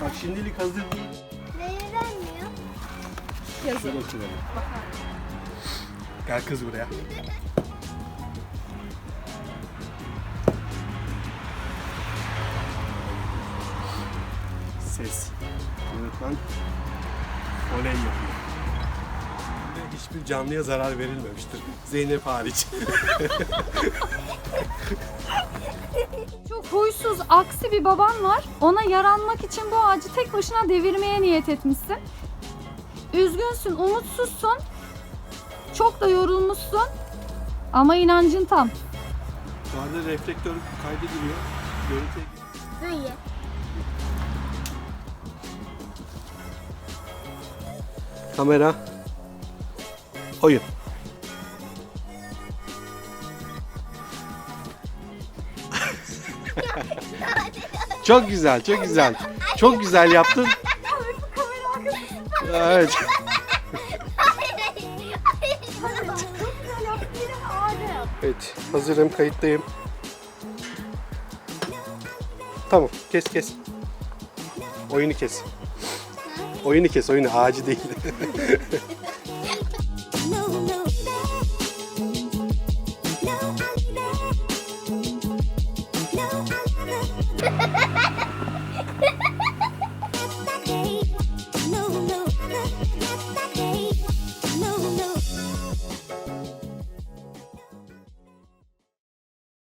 Bak şimdilik hazır değil. Beğenmiyor. Yazın. Şöyle oturalım. Gel kız buraya. Ses. Yönetmen oley yapıyor. Hiçbir canlıya zarar verilmemiştir. Zeynep hariç. Huysuz, aksi bir baban var. Ona yaranmak için bu ağacı tek başına devirmeye niyet etmişsin. Üzgünsün, umutsuzsun. Çok da yorulmuşsun. Ama inancın tam. Bu arada reflektör kaydediliyor. Görüntü Hayır. Kamera. Oyun. Çok güzel, çok güzel. Çok güzel yaptın. Evet. Evet, hazırım, kayıttayım. Tamam, kes kes. Oyunu kes. Oyunu kes, oyunu ağacı değil. Ha ha ha!